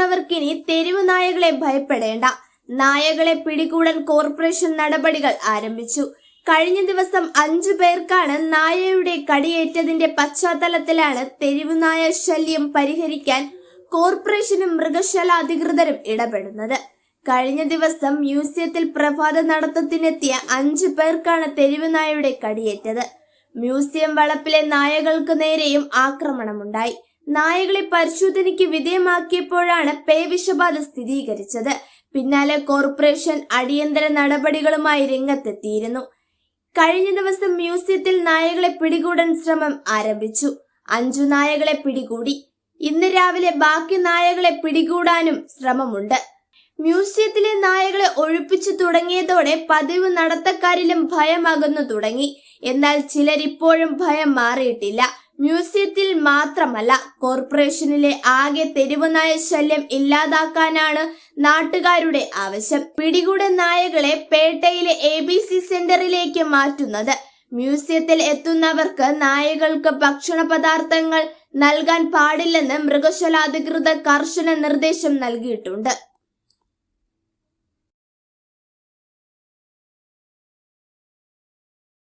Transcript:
എത്തുന്നവർക്കിനി തെരുവ് നായകളെ ഭയപ്പെടേണ്ട. നായകളെ പിടികൂടാൻ കോർപ്പറേഷൻ നടപടികൾ ആരംഭിച്ചു. കഴിഞ്ഞ ദിവസം അഞ്ചു പേർക്കാണ് നായയുടെ കടിയേറ്റതിന്റെ പശ്ചാത്തലത്തിലാണ് തെരുവ് നായ ശല്യം പരിഹരിക്കാൻ കോർപ്പറേഷനും മൃഗശാല അധികൃതരും ഇടപെടുന്നത്. കഴിഞ്ഞ ദിവസം മ്യൂസിയത്തിൽ പ്രഭാത നടത്തത്തിനെത്തിയ അഞ്ചു പേർക്കാണ് തെരുവ് നായയുടെ കടിയേറ്റത്. മ്യൂസിയം വളപ്പിലെ നായകൾക്ക് നേരെയും ആക്രമണമുണ്ടായി. നായകളെ പരിശോധനയ്ക്ക് വിധേയമാക്കിയപ്പോഴാണ് പേവിഷബാധ സ്ഥിരീകരിച്ചത്. പിന്നാലെ കോർപ്പറേഷൻ അടിയന്തര നടപടികളുമായി രംഗത്തെത്തിയിരുന്നു. കഴിഞ്ഞ ദിവസം മ്യൂസിയത്തിൽ നായകളെ പിടികൂടാൻ ശ്രമം ആരംഭിച്ചു. അഞ്ചു നായകളെ പിടികൂടി. ഇന്ന് രാവിലെ ബാക്കി നായകളെ പിടികൂടാനും ശ്രമമുണ്ട്. മ്യൂസിയത്തിലെ നായകളെ ഒഴിപ്പിച്ചു തുടങ്ങിയതോടെ പതിവ് നടത്തക്കാരിലും ഭയമകന്നു തുടങ്ങി. എന്നാൽ ചിലരിപ്പോഴും ഭയം മാറിയിട്ടില്ല. മ്യൂസിയത്തിൽ മാത്രമല്ല കോർപ്പറേഷനിലെ ആകെ തെരുവ് നായ ശല്യം ഇല്ലാതാക്കാനാണ് നാട്ടുകാരുടെ ആവശ്യം. പിടികൂട നായകളെ പേട്ടയിലെ എ ബി സി സെന്ററിലേക്ക് മാറ്റുന്നത്. മ്യൂസിയത്തിൽ എത്തുന്നവർക്ക് നായകൾക്ക് ഭക്ഷണ പദാർത്ഥങ്ങൾ നൽകാൻ പാടില്ലെന്ന് മൃഗശാല അധികൃതർ കർശന നിർദ്ദേശം നൽകിയിട്ടുണ്ട്.